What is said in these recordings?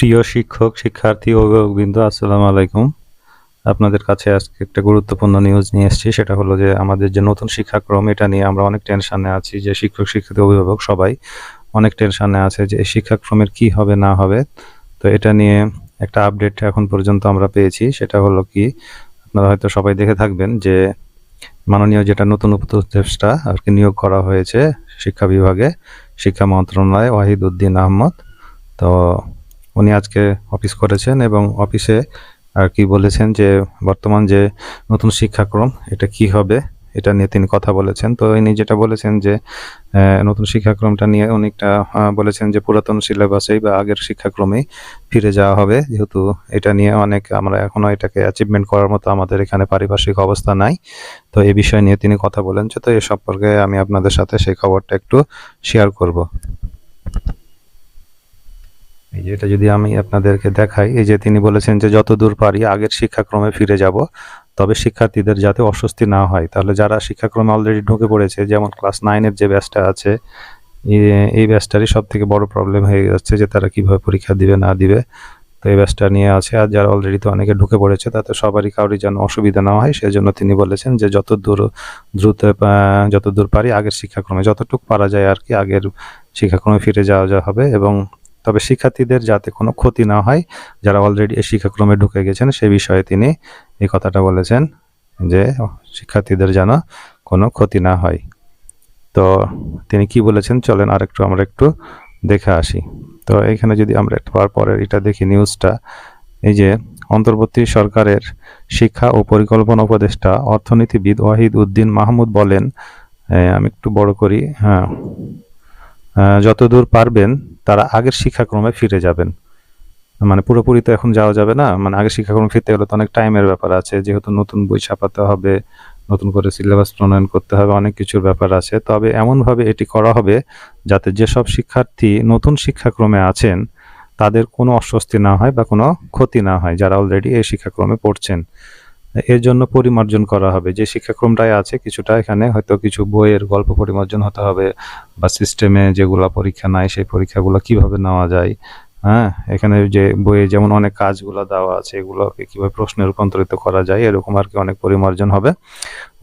প্রিয় শিক্ষক, শিক্ষার্থী, অভিভাবকবৃন্দ, আসসালামু আলাইকুম। আপনাদের কাছে আজকে একটা গুরুত্বপূর্ণ নিউজ নিয়ে এসেছি, সেটা হলো যে আমাদের যে নতুন শিক্ষাক্রম, এটা নিয়ে আমরা অনেক টেনশনে আছি, যে শিক্ষক, শিক্ষার্থী, অভিভাবক সবাই অনেক টেনশানে আছে যে এই শিক্ষাক্রমের কি হবে, না হবে। তো এটা নিয়ে একটা আপডেট এখন পর্যন্ত আমরা পেয়েছি, সেটা হলো কি, আপনারা হয়তো সবাই দেখে থাকবেন যে মাননীয় যেটা নতুন উপদেষ্টা আর কি নিয়োগ করা হয়েছে শিক্ষা বিভাগে, শিক্ষা মন্ত্রণালয়ে ওয়াহিদ উদ্দিন আহমদ। তো উনি আজকে অফিস করেছেন এবং অফিসে আর কি বলেছেন যে, বর্তমান যে নতুন শিক্ষাক্রম, এটা কি হবে, এটা নিয়ে তিনি কথা বলেছেন। তো ইনি যেটা বলেছেন যে নতুন শিক্ষাক্রমটা নিয়ে অনেকটা বলেছেন যে, পুরাতন সিলেবাসেই বা আগের শিক্ষাক্রমেই ফিরে যাওয়া হবে। যেহেতু এটা নিয়ে অনেক, আমরা এখনও এটাকে অ্যাচিভমেন্ট করার মতো আমাদের এখানে পারিপার্শ্বিক অবস্থা নাই। তো এই বিষয় নিয়ে তিনি কথা বলেন। তো এ সম্পর্কে আমি আপনাদের সাথে সেই খবরটা একটু শেয়ার করব। এই যে এটা যদি আমি আপনাদেরকে দেখাই, এই যে তিনি বলেছেন যে যতদূর পারি আগের শিক্ষাক্রমে ফিরে যাব, তবে শিক্ষার্থীদের যাতে অস্বস্তি না হয়। তাহলে যারা শিক্ষাক্রমে অলরেডি ঢুকে পড়েছে, যেমন ক্লাস নাইনের যে ব্যাচটা আছে এই ব্যাচটারই সব থেকে বড় প্রবলেম হয়ে যাচ্ছে যে তারা কীভাবে পরীক্ষা দিবে, না দিবে। তো এই ব্যাচটা নিয়ে আছে, আর যারা অলরেডি তো অনেকে ঢুকে পড়েছে, তাতে সবারই কারোরই যেন অসুবিধা না হয়। সেজন্য তিনি বলেছেন যে যত দূর দ্রুত যত দূর পারি আগের শিক্ষাক্রমে, যতটুকু পারা যায় আর কি, আগের শিক্ষাক্রমে ফিরে যাওয়া হবে এবং তবে শিক্ষার্থীদের যাতে কোনো ক্ষতি না হয়, যারা অলরেডি এই শিক্ষাক্রমে ঢুকে গেছেন, সে বিষয়ে তিনি এই কথাটা বলেছেন যে, শিক্ষার্থীদের যেন কোনো ক্ষতি না হয়। তো তিনি কি বলেছেন? চলেন আরেকটু, আমরা একটু দেখে আসি। তো এখানে যদি আমরা একটু পর পরের এটা দেখি নিউজটা এই যে, অন্তর্বর্তী সরকারের শিক্ষা ও পরিকল্পনা উপদেষ্টা অর্থনীতিবিদ ওয়াহিদ উদ্দিন মাহমুদ বলেন আমি একটু বড় করি হ্যাঁ যতদূর পারবেন তারা আগের শিক্ষাক্রমে ফিরে যাবেন। মানে পুরোপুরি তো এখন যাওয়া যাবে না। মানে আগের শিক্ষাক্রমে ফিরতে গেলে তো অনেক টাইমের ব্যাপার আছে। যেহেতু নতুন বই ছাপাতে হবে, নতুন করে সিলেবাস প্রণয়ন করতে হবে, অনেক কিছুর ব্যাপার আছে। তবে এমনভাবে এটি করা হবে যাতে যেসব শিক্ষার্থী নতুন শিক্ষাক্রমে আছেন, তাদের কোনো অস্বস্তি না হয় বা কোনো ক্ষতি না হয়, যারা অলরেডি এই শিক্ষাক্রমে পড়ছেন। এর জন্য পরিমার্জন করা হবে। যে শিক্ষাক্রমটাই আছে, কিছুটা এখানে হয়তো কিছু বইয়ের গল্প পরিমার্জন হতে হবে বা সিস্টেমে যেগুলো পরীক্ষা নাই, সেই পরীক্ষাগুলো কীভাবে নেওয়া যায় হ্যাঁ? এখানে যে বইয়ে যেমন অনেক কাজগুলো দেওয়া আছে, এগুলোকে কীভাবে প্রশ্নে রূপান্তরিত করা যায়, এরকম আর কি অনেক পরিমার্জন হবে।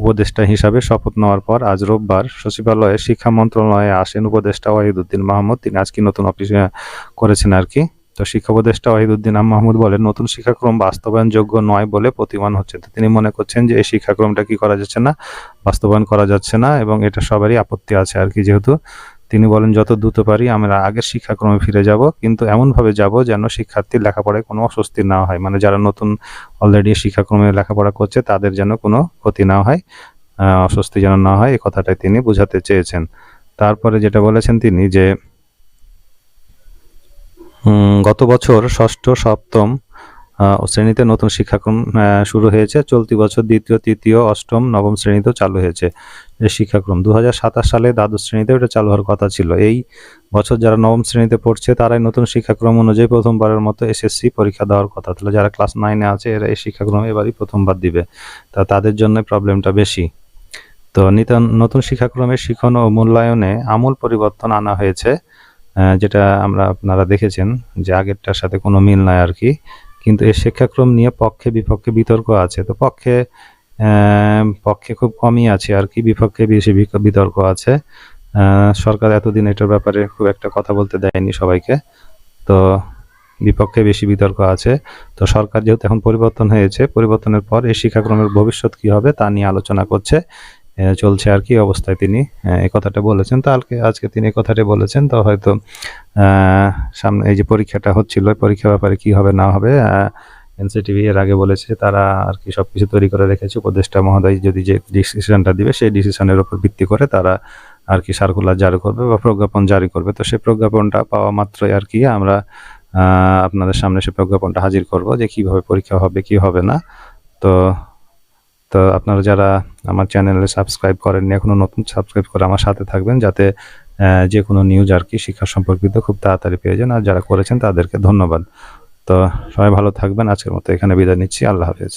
উপদেষ্টা হিসাবে শপথ নেওয়ার পর আজ রোববার সচিবালয়ে শিক্ষা মন্ত্রণালয়ে আসেন উপদেষ্টা ওয়াহিদুদ্দিন মাহমুদ। তিনি আজকে নতুন অফিসে করেছেন আর কি? তো শিক্ষা উপদেষ্টা ওয়াহিদুদ্দিন আম মাহমুদ বলেন, নতুন শিক্ষাক্রম বাস্তবায়নযোগ্য নয় বলে প্রতিমান হচ্ছে। তো তিনি মনে করছেন যে, এই শিক্ষাক্রমটা কি করা যাচ্ছে না? বাস্তবায়ন করা যাচ্ছে না এবং এটা সবারই আপত্তি আছে আর কি যেহেতু তিনি বলেন, যত দ্রুত পারি আমরা আগের শিক্ষাক্রমে ফিরে যাব, কিন্তু এমনভাবে যাব যেন শিক্ষার্থীর লেখাপড়ায় কোনো অস্বস্তি না হয়। মানে যারা নতুন অলরেডি শিক্ষাক্রমে লেখাপড়া করছে, তাদের যেন কোনো ক্ষতি না হয় অস্বস্তি যেন না হয় এই কথাটাই তিনি বোঝাতে চেয়েছেন। তারপরে যেটা বলেছেন তিনি যে গত বছর ষষ্ঠ, সপ্তম শ্রেণীতে নতুন শিক্ষাক্রম শুরু হয়েছে। চলতি বছর দ্বিতীয়, তৃতীয়, অষ্টম, নবম শ্রেণীতেও চালু হয়েছে এই শিক্ষাক্রম। দু হাজার সাতাশ সালে দ্বাদশ শ্রেণীতে এটা চালু হওয়ার কথা ছিল। এই বছর যারা নবম শ্রেণীতে পড়ছে, তারাই নতুন শিক্ষাক্রম অনুযায়ী প্রথমবারের মতো এসএসসি পরীক্ষা দেওয়ার কথা। তাহলে যারা ক্লাস নাইনে আছে, এরা এই শিক্ষাক্রম এবারই প্রথমবার দিবে। তা তাদের জন্য প্রবলেমটা বেশি। তো নিতন- নতুন শিক্ষাক্রমের শিখন ও মূল্যায়নে আমূল পরিবর্তন আনা হয়েছে। যেটা আমরা আপনারা দেখেছেন যে আগেরটার সাথে কোনো মিল নাই আর কি। কিন্তু এই শিক্ষাক্রম নিয়ে পক্ষে বিপক্ষে বিতর্ক আছে। তো পক্ষে পক্ষে খুব কমই আছে আর কি, বিপক্ষে বেশি বিতর্ক আছে। সরকার এতদিন এটার ব্যাপারে খুব একটা কথা বলতে দেয়নি সবাইকে। তো বিপক্ষে বেশি বিতর্ক আছে। তো সরকার যেহেতু এখন পরিবর্তন হয়েছে, পরিবর্তনের পর এই শিক্ষাক্রমের ভবিষ্যৎ কি হবে তা নিয়ে আলোচনা করছে। চলছে আর কি অবস্থায় তিনি। এই কথাটা বলেছেন। তো আজকে তিনি এই কথাটা বলেছেন। তো হয়তো সামনে এই যে পরীক্ষাটা হচ্ছিল এই পরীক্ষার ব্যাপারে কি হবে, না হবে এনসিটিভি এর আগে বলেছে, তারা আর কি সবকিছু তৈরি করে রেখেছে। উপদেষ্টা মহোদয় যদি যে ডিসিশনটা দিবে, সেই ডিসিশনের উপর ভিত্তি করে তারা আর কি সার্কুলার জারি করবে বা প্রজ্ঞাপন জারি করবে। তো সেই প্রজ্ঞাপনটা পাওয়া মাত্রই আর কি আমরা আপনাদের সামনে সেই প্রজ্ঞাপনটা হাজির করব যে কীভাবে পরীক্ষা হবে, কি হবে না। তো তো আপনারা যারা আমার চ্যানেলে সাবস্ক্রাইব করেননি এখনও নতুন সাবস্ক্রাইব করে আমার সাথে থাকবেন যাতে যে কোনো নিউজ আর কি শিক্ষা সম্পর্কিত খুব তাড়াতাড়ি পেয়ে যান। আর যারা করেছেন তাদেরকে ধন্যবাদ। তো সবাই ভালো থাকবেন। আজকের মতো এখানে বিদায় নিচ্ছি। আল্লাহ হাফেজ।